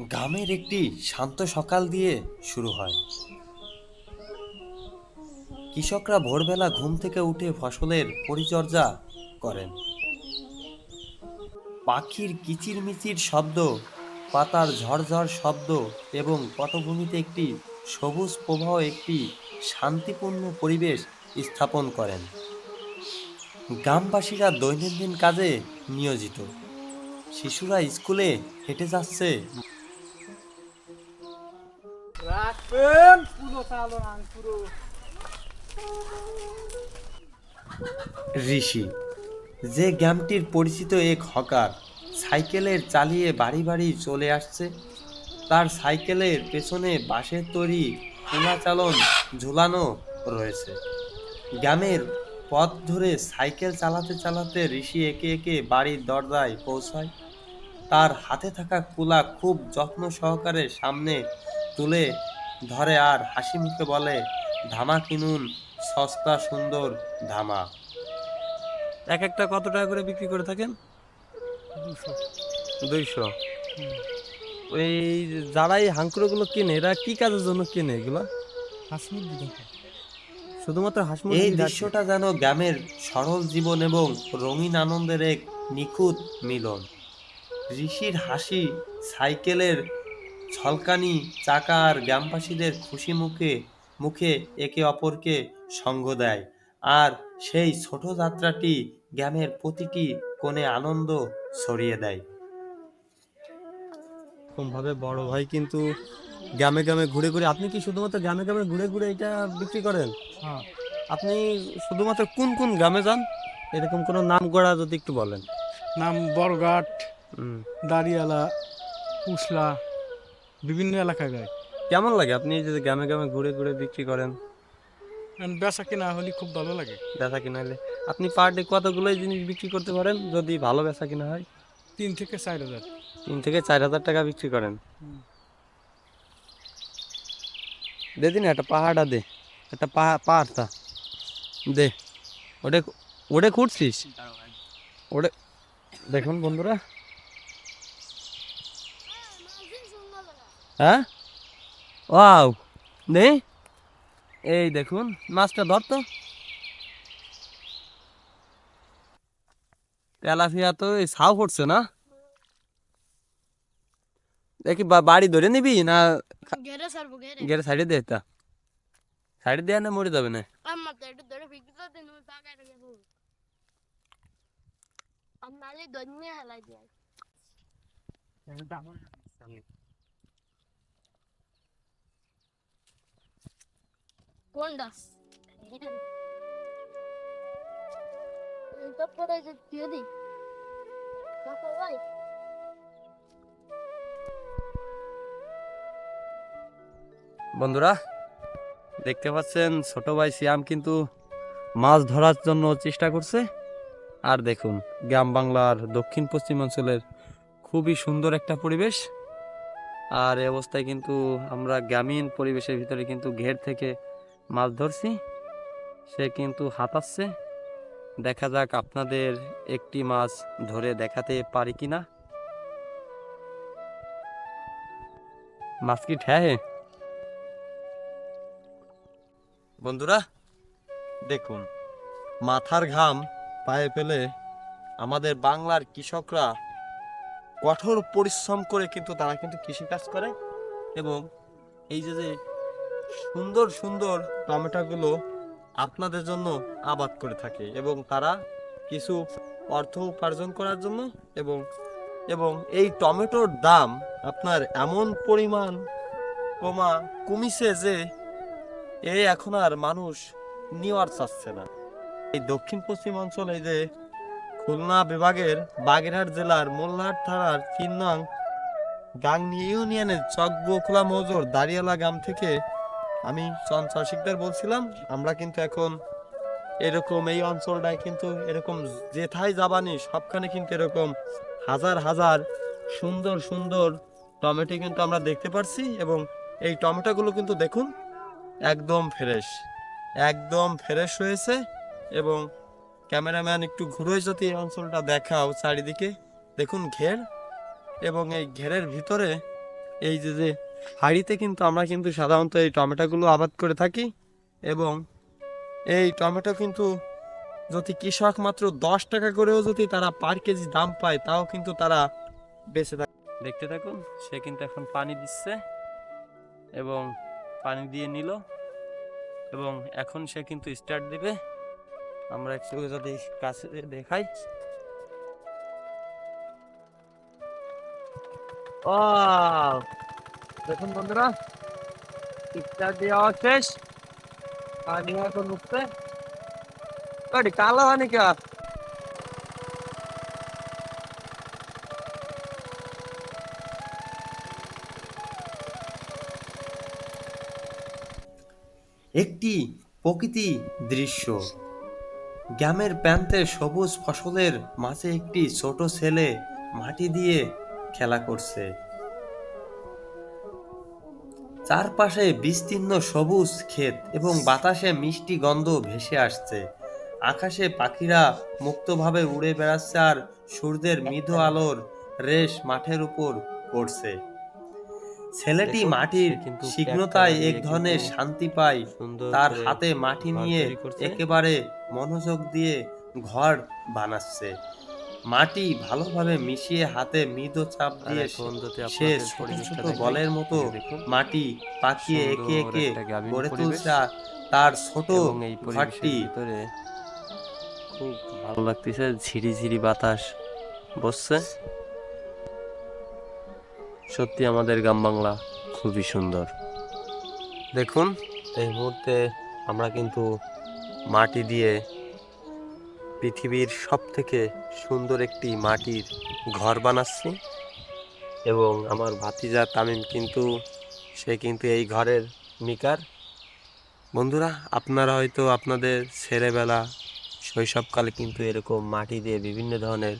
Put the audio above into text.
গ্রামের একটি শান্ত সকাল দিয়ে শুরু হয়। কৃষকরা ভোরবেলা ঘুম থেকে উঠে ফসলের পরিচর্যা করেন। পাখির কিচিরমিচির শব্দ, পাতার ঝরঝর শব্দ এবং পটভূমিতে একটি সবুজ প্রবাহ, একটি শান্তিপূর্ণ পরিবেশ স্থাপন করেন। গ্রামবাসীরা দৈনন্দিন কাজে নিয়োজিত। শিশুরা স্কুলে হেঁটে যাচ্ছে ঋষি, যে গ্যামটির পরিচিত এক হকার সাইকেলের চালিয়ে বাড়ি বাড়ি চলে আসছে, তার সাইকেলের পেছনে বাঁশের তৈরি চালন ঝুলানো রয়েছে। গ্রামের পথ ধরে সাইকেল চালাতে চালাতে ঋষি একে একে বাড়ির দরজায় পৌঁছায়। তার হাতে থাকা কুলা খুব যত্ন সহকারে সামনে তুলে ধরে আর হাসি মুখে বলে ধামা কিনুন সস্তা সুন্দর ধামা। এক একটা কত টাকা করে বিক্রি করে থাকেন? দুইশো। ওই যারা এই হাঁকুড়োগুলো কেনে এরা কি কাজের জন্য কেনে এগুলো? শুধুমাত্র হাঁস এই দৃশ্যটা যেন গ্রামের সরল জীবন এবং রঙিন আনন্দের এক নিখুঁত মিলন। ঋষির হাসি সাইকেলের ছলকানি চাকা আর গ্রামবাসীদের খুশি মুখে মুখে একে অপরকে সঙ্গ দেয়। আর সেই ছোট যাত্রাটি গ্রামের প্রতিটি কোণে আনন্দ ছড়িয়ে দেয়। ভাবে বড় ভাই কিন্তু গ্রামে গ্রামে ঘুরে ঘুরে আপনি কি শুধুমাত্র গ্রামে গ্রামে ঘুরে ঘুরে এটা বিক্রি করেন? হ্যাঁ। আপনি শুধুমাত্র কোন কোন গ্রামে যান? এরকম কোনো নাম গড়া যদি একটু বলেন। নাম বড়ঘাট। দাঁড়িয়ালা কুশলা বিভিন্ন এলাকায় যায় কেমন লাগে? আপনি এই যে গ্রামে গ্রামে ঘুরে ঘুরে বিক্রি করেন। বেচা কেনা হলে খুব ভালো লাগে। বেচা কিনা হলে। আপনি পার ডে কতগুলো জিনিস বিক্রি করতে পারেন? যদি ভালো বেচা কিনা হয়। তিন থেকে চার হাজার। তিন থেকে চার হাজার টাকা বিক্রি করেন। দে দিন একটা পাহাড়টা দে। একটা পাহাড় পাহাড়টা দে। ওটা ওটা খুঁড়ছিস? ওটা দেখুন বন্ধুরা। হ্যাঁ? ওয়াও। নেই এই দেখুন মাছটা ধর তো। তেলাপিয়া তো এই ছাও পড়ছে না? দেখি বাড়ি ধরে নিবি না গেরে সাইডে দে তা সাইডে দেয়া না মরে যাবে না। আমার তো ধরে হেলাই দিয়ে বন্ধুরা, দেখতে পাচ্ছেন ছোট ভাই সিয়াম কিন্তু মাছ ধরার জন্য চেষ্টা করছে। আর দেখুন, গ্রাম বাংলার দক্ষিণ পশ্চিম অঞ্চলের খুবই সুন্দর একটা পরিবেশ। আর এই অবস্থায় কিন্তু আমরা গ্রামীণ পরিবেশের ভিতরে কিন্তু ঘের থেকে মাছ ধরছি। সে কিন্তু হাতাচ্ছে দেখা যাক আপনাদের একটি মাছ ধরে দেখাতে পারি কি না। মাছ কি ঠ্যাহে বন্ধুরা, দেখুন, মাথার ঘাম পায়ে ফেলে আমাদের বাংলার কৃষকরা কঠোর পরিশ্রম করে কিন্তু তারা কিন্তু কৃষিকাজ করে এবং এই যে যে সুন্দর সুন্দর টমেটোগুলো আপনাদের জন্য আবাদ করে থাকে এবং তারা কিছু অর্থ উপার্জন করার জন্য এবং এবং এই টমেটোর দাম আপনার এমন পরিমাণ কমা কমিছে যে এই এখন আর মানুষ নেওয়ার চাচ্ছে না। এই দক্ষিণ পশ্চিম অঞ্চলে যে খুলনা বিভাগের বাগেরহাট জেলার মোল্লাহাট থানার তিন নং গাংনি ইউনিয়নের চকবকুলা মজুর দাঁড়িয়ালা গ্রাম থেকে আমি চঞ্চল শিকদার বলছিলাম, আমরা কিন্তু এখন এরকম এই অঞ্চলটায় কিন্তু এরকম যেথায় যাবানি, সবখানে কিন্তু এরকম হাজার হাজার সুন্দর সুন্দর টমেটো কিন্তু আমরা দেখতে পারছি এবং এই টমেটোগুলো কিন্তু দেখুন একদম ফ্রেশ একদম ফ্রেশ হয়েছে এবং ক্যামেরাম্যান একটু ঘুরে যদি এই অঞ্চলটা দেখাও চারিদিকে, দেখুন ঘের এবং এই ঘেরের ভিতরে এই যে যে হাঁড়িতে কিন্তু আমরা কিন্তু সাধারণত এই টমেটোগুলো আবাদ করে থাকি এবং এই টমেটো কিন্তু যদি কৃষক মাত্র দশ টাকা করেও যদি তারা পার কেজি দাম পায় তাও কিন্তু তারা বেঁচে থাকে দেখতে থাকুন সে কিন্তু এখন পানি দিচ্ছে এবং পানি দিয়ে নিল এবং এখন সে কিন্তু স্টার্ট দিবে আমরা একটু যদি কাছে দেখাই Wow! দেখুন বন্ধুরা স্টার্ট দেওয়া শেষ। পানি এখন ওটি কালো হানি কা একটি প্রকৃতি দৃশ্য। গ্রামের প্রান্তে সবুজ ফসলের মাঝে একটি ছোট ছেলে মাটি দিয়ে খেলা করছে। চারপাশে বিস্তীর্ণ সবুজ ক্ষেত এবং বাতাসে মিষ্টি গন্ধ ভেসে আসছে। আকাশে পাখিরা মুক্তভাবে উড়ে বেড়াচ্ছে আর সূর্যের মৃদু আলোর রেশ মাঠের উপর পড়ছে। ছেলেটি মাটির শীঘ্রতায় এক ধরনের শান্তি পায়। সুন্দর তার হাতে মাটি নিয়ে একেবারে মনোযোগ দিয়ে ঘর বানাচ্ছে। মাটি ভালোভাবে মিশিয়ে হাতে মৃদু চাপ দিয়ে সে আপনাদের ছোট ছোট বলের মতো মাটি পাকিয়ে একে একে গড়ে তুলছে তার ছোট ঘরটি ভিতরে খুব ভালো লাগতেছে ঝিরি ঝিরি বাতাস বসছে। সত্যি আমাদের গ্রাম বাংলা খুবই সুন্দর। দেখুন এই মুহূর্তে আমরা কিন্তু মাটি দিয়ে পৃথিবীর সব থেকে সুন্দর একটি মাটির ঘর বানাচ্ছি। এবং আমার ভাতিজা তামিম কিন্তু, সে কিন্তু এই ঘরের মিকার। বন্ধুরা, আপনারা হয়তো আপনাদের ছেলেবেলা, শৈশবকালে কিন্তু এরকম মাটি দিয়ে বিভিন্ন ধরনের